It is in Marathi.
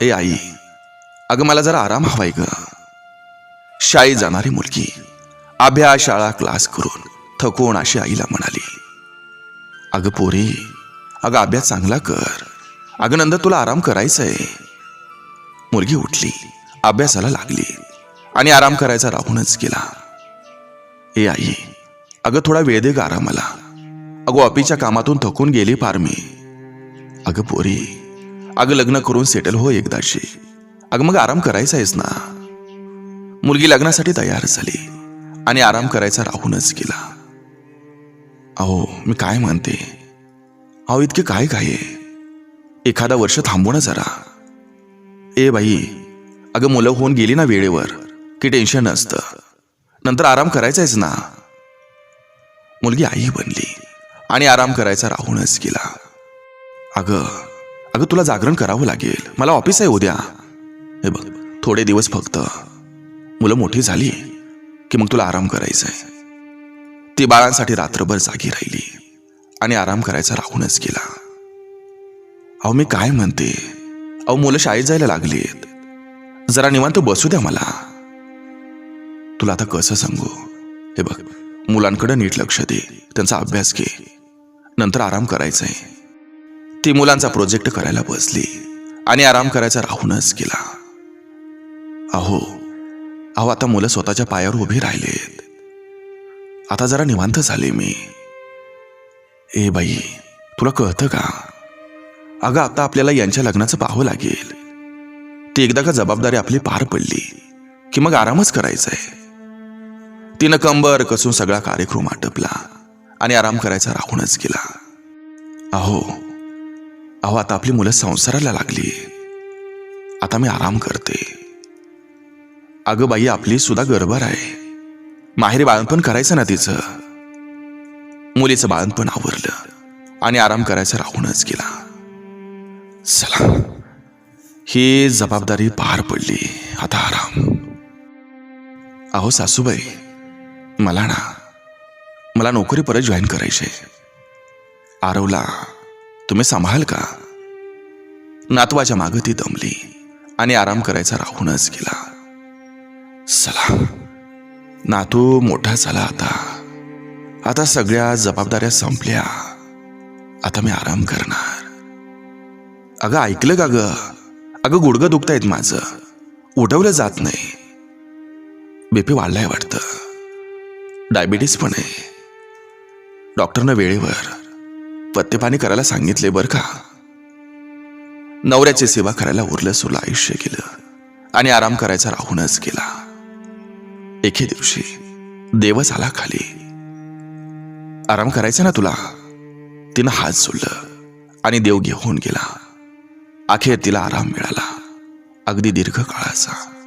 ए आई अगं मला जरा आराम हवाय ग. शाळेत जाणारी मुलगी अभ्यास शाळा क्लास करून थकवून अशी आईला म्हणाली अगं पोरी अगं अभ्यास चांगला कर. अगं नंतर तुला आराम करायचा आहे मुलगी उठली अभ्यासाला लागली आणि आराम करायचा राहूनच गेला. ए आई अगं थोडा वेळ दे ग आरामाला. अगं ऑफिसच्या कामातून थकून गेली फार मी. अगं पोरी अगं लग्न करून सेटल हो एकदाशी अगं मग आराम करायचा आहेस ना? मुलगी लग्नासाठी तयार झाली आणि आराम करायचा राहूनच गेला. अहो मी काय म्हणते? अहो इतके काय काय एखादा वर्ष थांबू ना जरा. ए बाई अगं मुलं होऊन गेली ना वेळेवर. की टेन्शन नसतं. नंतर आराम करायचाच ना? मुलगी आई बनली आणि आराम करायचा राहूनच गेला. अगं अगं तुला जागरण करावं लागेल. मला ऑफिस आहे उद्या. हे बघ थोडे दिवस फक्त. मुलं मोठी झाली की मग तुला आराम करायचा आहे ती बाळांसाठी रात्रभर जागी राहिली आणि आराम करायचा राहूनच गेला. अहो मी काय म्हणते? अहो मुलं शाळेत जायला लागलीत. जरा निवांत बसू द्या मला. तुला आता कसं सांगू? हे बघ मुलांकडे नीट लक्ष दे. त्यांचा अभ्यास घे. नंतर आराम करायचा आहे ती मुलांचा प्रोजेक्ट करायला बसली आणि आराम करायचा राहूनच गेला. अहो अहो आता मुलं स्वतःच्या पायावर उभी राहिलेत. आता जरा निवांत झाले मी. ए बाई तुला कळतं का? अगं आता आपल्याला यांच्या लग्नाचं पाहावं लागेल. ती एकदा का जबाबदारी आपली पार पडली की मग आरामच करायचा आहे तिनं कंबर कसून सगळा कार्यक्रम आटपला आणि आराम करायचा राहूनच गेला. अहो अहो आता आपली मुलं संसाराला लागली. आता मी आराम करते. अगं बाई आपली सुद्धा गरबर आहे. माहेरी बाळणपण करायचं ना तिचं. मुलीचं बाळणपण आवरलं आणि आराम करायचा राहूनच गेला. चला ही जबाबदारी पार पडली. आता आराम. अहो सासूबाई मला ना मला नोकरी परत जॉईन करायची आहे. आरवला तुम्ही सांभाळ का? नातवाच्या मागं ती दमली आणि आराम करायचा राहूनच गेला. चला नातू मोठा झाला आता. आता सगळ्या जबाबदाऱ्या संपल्या. आता मी आराम करणार. अगं ऐकलं का ग? अगं गुडगं दुखतायत माझं. उठवलं जात नाही. बीपी वाढलाय वाटतं. डायबिटीस पण आहे. डॉक्टरनं वेळेवर पत्तेपाणी करायला सांगितले बर का? नवऱ्याची सेवा करायला उरलं सुरलं आयुष्य गेलं. आणि आराम करायचा राहूनच गेला. एके दिवशी देवच आला खाली. आराम करायचा ना तुला? तिनं हात सोडलं आणि देव घेऊन गेला. अखेर तिला आराम मिळाला. अगदी दीर्घ काळाचा